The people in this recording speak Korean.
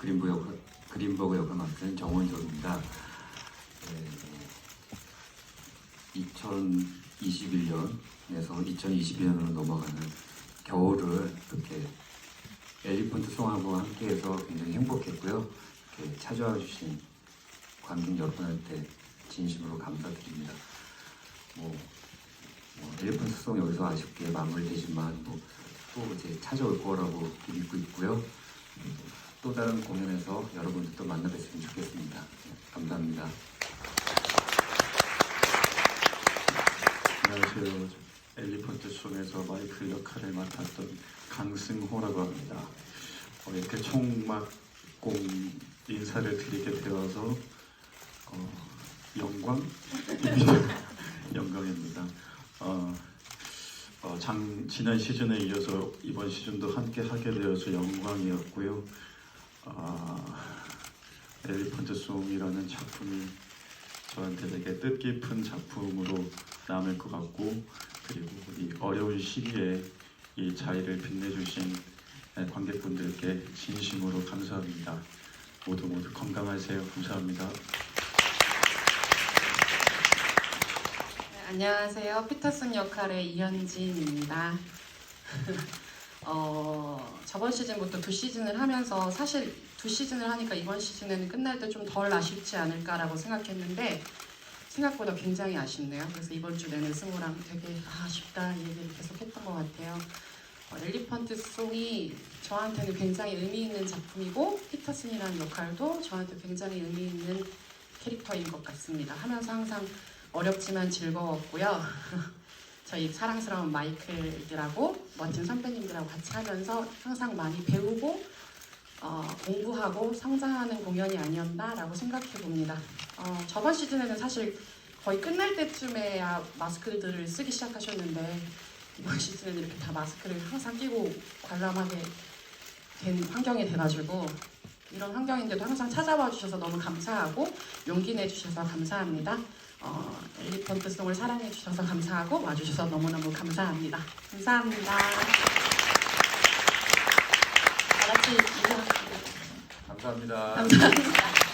그린버그 역할, 그린버그 역할 맡은 정원석입니다. 2021년에서 예, 2022년으로 넘어가는 겨울을 이렇게 엘리펀트 송하고 함께해서 굉장히 행복했고요. 이렇게 찾아와 주신 관객 여러분한테 진심으로 감사드립니다. 뭐, 뭐 엘리펀트 송 여기서 아쉽게 마무리되지만 뭐, 또 이제 찾아올 거라고 믿고 있고요. 또 다른 공연에서 여러분들 또 만나 뵀으면 좋겠습니다. 네, 감사합니다. 안녕하세요. 엘리펀트 송에서 마이크 역할을 맡았던 강승호라고 합니다. 어, 이렇게 총막공 인사를 드리게 되어서 어, 영광입니다. 영광입니다. 장, 지난 시즌에 이어서 이번 시즌도 함께 하게 되어서 영광이었고요. 아, 엘리펀트 송이라는 작품이 저한테 되게 뜻깊은 작품으로 남을 것 같고 그리고 이 어려운 시기에 이 자리를 빛내주신 관객분들께 진심으로 감사합니다. 모두 모두 건강하세요. 감사합니다. 안녕하세요. 피터슨 역할의 이현진입니다. 어, 저번 시즌부터 두 시즌을 하면서 사실 두 시즌을 하니까 이번 시즌에는 끝날 때 좀 덜 아쉽지 않을까라고 생각했는데 생각보다 굉장히 아쉽네요. 그래서 이번 주 내내 승우랑 되게 아, 아쉽다 이 얘기를 계속 했던 것 같아요. 어, 엘리펀트 송이 저한테는 굉장히 의미 있는 작품이고 피터슨이라는 역할도 저한테 굉장히 의미 있는 캐릭터인 것 같습니다. 하면서 항상 어렵지만 즐거웠고요. 저희 사랑스러운 마이클들하고 멋진 선배님들하고 같이 하면서 항상 많이 배우고 어, 공부하고 성장하는 공연이 아니었나라고 생각해 봅니다. 어, 저번 시즌에는 사실 거의 끝날 때쯤에야 마스크들을 쓰기 시작하셨는데 이번 시즌에는 이렇게 다 마스크를 항상 끼고 관람하게 된 환경이 돼가지고 이런 환경인데도 항상 찾아와 주셔서 너무 감사하고 용기 내주셔서 감사합니다. 어, 엘리펀트 송을 사랑해 주셔서 감사하고 와주셔서 너무너무 감사합니다. 감사합니다. 다 같이 인사드립니다. 감사합니다. 감사합니다.